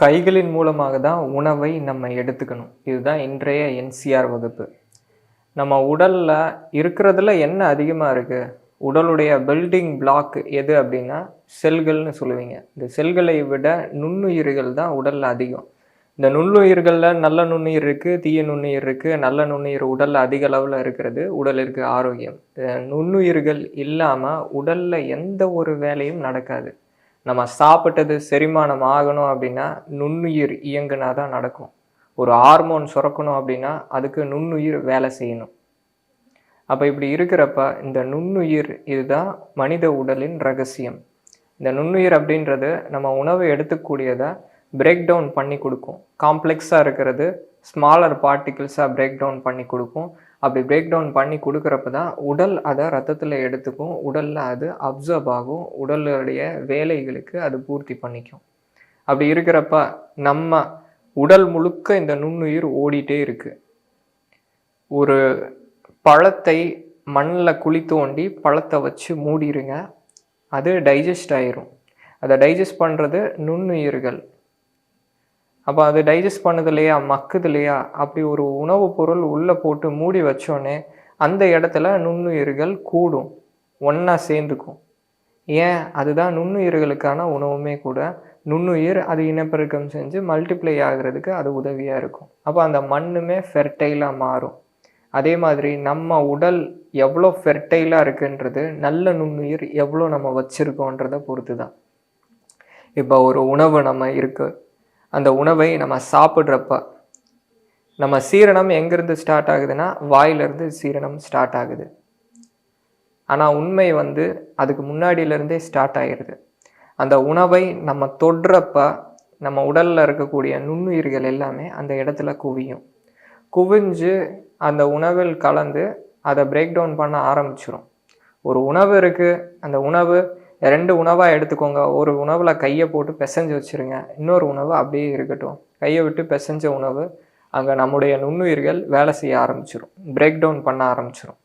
கைகளின் மூலமாக தான் உணவை நம்ம எடுத்துக்கணும். இதுதான் இன்றைய என்சிஆர் வகுப்பு. நம்ம உடலில் இருக்கிறதுல என்ன அதிகமாக இருக்குது உடலுடைய பில்டிங் பிளாக் எது அப்படின்னா செல்கள்னு சொல்லுவீங்க. இந்த செல்களை விட நுண்ணுயிர்கள் தான் உடலில் அதிகம். இந்த நுண்ணுயிர்களில் நல்ல நுண்ணுயிர் இருக்குது தீய நுண்ணுயிர் இருக்குது நல்ல நுண்ணுயிர் உடலில் அதிக அளவில் இருக்கிறது உடலிற்கு ஆரோக்கியம். நுண்ணுயிர்கள் இல்லாமல் உடலில் எந்த ஒரு வேலையும் நடக்காது. நம்ம சாப்பிட்டது செரிமானம் ஆகணும் அப்படின்னா நுண்ணுயிர் இயங்குனா தான் நடக்கும். ஒரு ஹார்மோன் சுரக்கணும் அப்படின்னா அதுக்கு நுண்ணுயிர் வேலை செய்யணும். அப்போ இப்படி இருக்கிறப்ப இந்த நுண்ணுயிர் இதுதான் மனித உடலின் ரகசியம். இந்த நுண்ணுயிர் அப்படின்றது நம்ம உணவை எடுத்துக்கூடியதை பிரேக் டவுன் பண்ணி கொடுக்கும். காம்ப்ளெக்ஸாக இருக்கிறது ஸ்மாலர் பார்ட்டிகிள்ஸாக பிரேக் டவுன் பண்ணி கொடுக்கும். அப்படி பிரேக் டவுன் பண்ணி கொடுக்குறப்ப தான் உடல் அதை ரத்தத்தில் எடுத்துக்கும் உடலில் அது அப்சர்வ் ஆகும் உடலுடைய வேலைகளுக்கு அது பூர்த்தி பண்ணிக்கும். அப்படி இருக்கிறப்ப நம்ம உடல் முழுக்க இந்த நுண்ணுயிர் ஓடிட்டே இருக்கு. ஒரு பழத்தை மண்ணில் குழி தோண்டி பழத்தை வச்சு மூடிடுங்க அது டைஜஸ்ட் ஆயிரும். அதை டைஜஸ்ட் பண்ணுறது நுண்ணுயிர்கள். அப்போ அது டைஜஸ்ட் பண்ணுது இல்லையா மக்குது இல்லையா அப்படி ஒரு உணவுப் பொருள் உள்ளே போட்டு மூடி வச்சோடனே அந்த இடத்துல நுண்ணுயிர்கள் கூடும். ஒன்றா சேர்ந்துக்கும். ஏன்? அதுதான் நுண்ணுயிர்களுக்கான உணவுமே கூட. நுண்ணுயிர் அது இனப்பெருக்கம் செஞ்சு மல்டிப்ளை ஆகிறதுக்கு அது உதவியாக இருக்கும். அப்போ அந்த மண்ணுமே ஃபெர்டைலாக மாறும். அதே மாதிரி நம்ம உடல் எவ்வளோ ஃபெர்டைலாக இருக்குன்றது நல்ல நுண்ணுயிர் எவ்வளோ நம்ம வச்சுருக்கோன்றதை பொறுத்து தான் இப்போ ஒரு உணவு நம்ம இருக்குது அந்த உணவை நம்ம சாப்பிட்றப்ப நம்ம சீரணம் எங்கேருந்து ஸ்டார்ட் ஆகுதுன்னா வாயிலிருந்து சீரணம் ஸ்டார்ட் ஆகுது. ஆனால் உண்மை வந்து அதுக்கு முன்னாடியிலேருந்தே ஸ்டார்ட் ஆகிடுது அந்த உணவை நம்ம தொடுறப்ப நம்ம உடலில் இருக்கக்கூடிய நுண்ணுயிர்கள் எல்லாமே அந்த இடத்துல குவியும். குவிஞ்சு அந்த உணவில் கலந்து அதை பிரேக் டவுன் பண்ண ஆரம்பிச்சிடும் ஒரு உணவு இருக்குது அந்த உணவு ரெண்டு உணவாக எடுத்துக்கோங்க. ஒரு உணவில் கையை போட்டு பிசைஞ்சு வச்சுருங்க. இன்னொரு உணவு அப்படியே இருக்கட்டும். கையை விட்டு பிசைஞ்ச உணவு அங்கே நம்முடைய நுண்ணுயிர்கள் வேலை செய்ய ஆரம்பிச்சிடும் பிரேக் டவுன் பண்ண ஆரம்பிச்சிடும்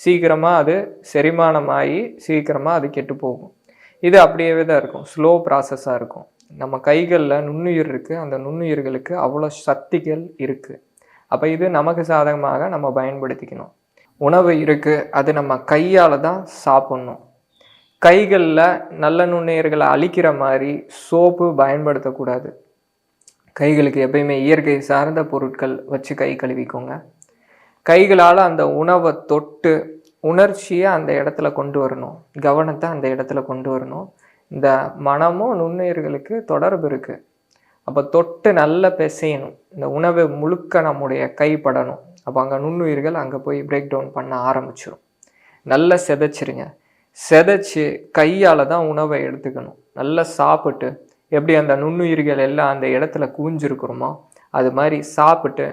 சீக்கிரமாக அது செரிமானமாகி சீக்கிரமாக அது கெட்டு போகும். இது அப்படியே தான் இருக்கும். ஸ்லோ ப்ராசஸாக இருக்கும். நம்ம கைகளில் நுண்ணுயிர் இருக்குது அந்த நுண்ணுயிர்களுக்கு அவ்வளோ சக்திகள் இருக்குது அப்போ இது நமக்கு சாதகமாக நம்ம பயன்படுத்திக்கணும். உணவு இருக்குது அது நம்ம கையால் தான் சாப்பிட்ணும். கைகளில் நல்ல நுண்ணுயிர்களை அழிக்கிற மாதிரி சோப்பு பயன்படுத்தக்கூடாது. கைகளுக்கு எப்பயுமே இயற்கை சார்ந்த பொருட்கள் வச்சு கை கழுவிக்கோங்க. கைகளால் அந்த உணவை தொட்டு உணர்ச்சியை அந்த இடத்துல கொண்டு வரணும். கவனத்தை அந்த இடத்துல கொண்டு வரணும். இந்த மனமும் நுண்ணுயிர்களுக்கு தொடர்பு இருக்குது அப்போ தொட்டு நல்லா பிசையணும். இந்த உணவை முழுக்க நம்முடைய கைப்படணும் அப்போ அங்கே நுண்ணுயிர்கள் அங்கே போய் பிரேக் டவுன் பண்ண ஆரம்பிச்சிடும் நல்லா செதைச்சிருங்க. செதைச்சி கையால் தான் உணவை எடுத்துக்கணும். நல்லா சாப்பிட்டு எப்படி அந்த நுண்ணுயிர்கள் எல்லாம் அந்த இடத்துல குவிஞ்சிருக்கிறோமோ அது மாதிரி சாப்பிட்டு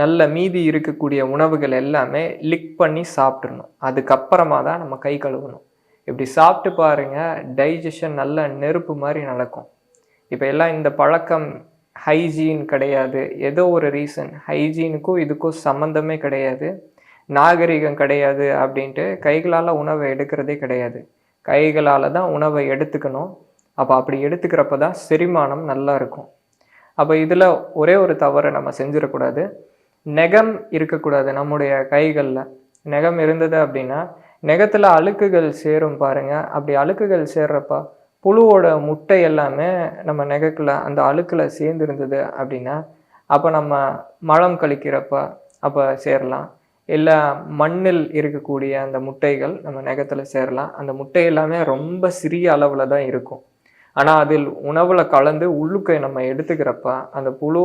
நல்ல மீதி இருக்கக்கூடிய உணவுகள் எல்லாமே லிக் பண்ணி சாப்பிட்றணும் அதுக்கப்புறமா தான் நம்ம கை கழுவணும். இப்படி சாப்பிட்டு பாருங்கள் டைஜஷன் நல்ல நெருப்பு மாதிரி நடக்கும். இப்போ எல்லாம் இந்த பழக்கம் ஹைஜீன் கிடையாது. ஏதோ ஒரு ரீசன் ஹைஜீனுக்கும் இதுக்கும் சம்மந்தமே கிடையாது. நாகரிகம் கிடையாது அப்படின்ட்டு கைகளால் உணவை எடுக்கிறதே கிடையாது. கைகளால் தான் உணவை எடுத்துக்கணும். அப்போ அப்படி எடுத்துக்கிறப்ப தான் செரிமானம் நல்லா இருக்கும். அப்போ இதில் ஒரே ஒரு தவறை நம்ம செஞ்சிடக்கூடாது. நெகம் இருக்கக்கூடாது நம்முடைய கைகளில். நெகம் இருந்தது அப்படின்னா நெகத்தில் அழுக்குகள் சேரும் பாருங்கள் அப்படி அழுக்குகள் சேர்றப்ப புழுவோட முட்டை எல்லாமே நம்ம நெகக்கில் அந்த அழுக்கில் சேர்ந்துருந்தது அப்படின்னா அப்போ நம்ம மலம் கழிக்கிறப்ப அப்போ சேரலாம். இல்லை மண்ணில் இருக்கக்கூடிய அந்த முட்டைகள் நம்ம நெகத்தில் சேரலாம். அந்த முட்டை எல்லாமே ரொம்ப சிறிய அளவில் தான் இருக்கும். ஆனால் அதில் உணவில் கலந்து உள்ளுக்கை நம்ம எடுத்துக்கிறப்ப அந்த புழு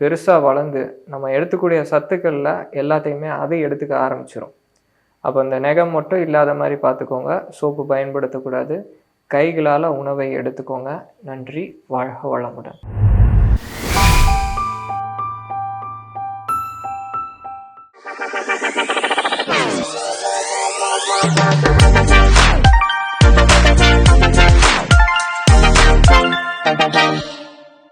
பெருசாக வளர்ந்து நம்ம எடுத்துக்கூடிய சத்துக்களில் எல்லாத்தையுமே அதை எடுத்துக்க ஆரம்பிச்சிடும் அப்போ இந்த நெகம் மட்டும் இல்லாத மாதிரி பார்த்துக்கோங்க சோப்பு பயன்படுத்தக்கூடாது. கைகளால் உணவை எடுத்துக்கோங்க. நன்றி. வாழ்க வளமுடன்.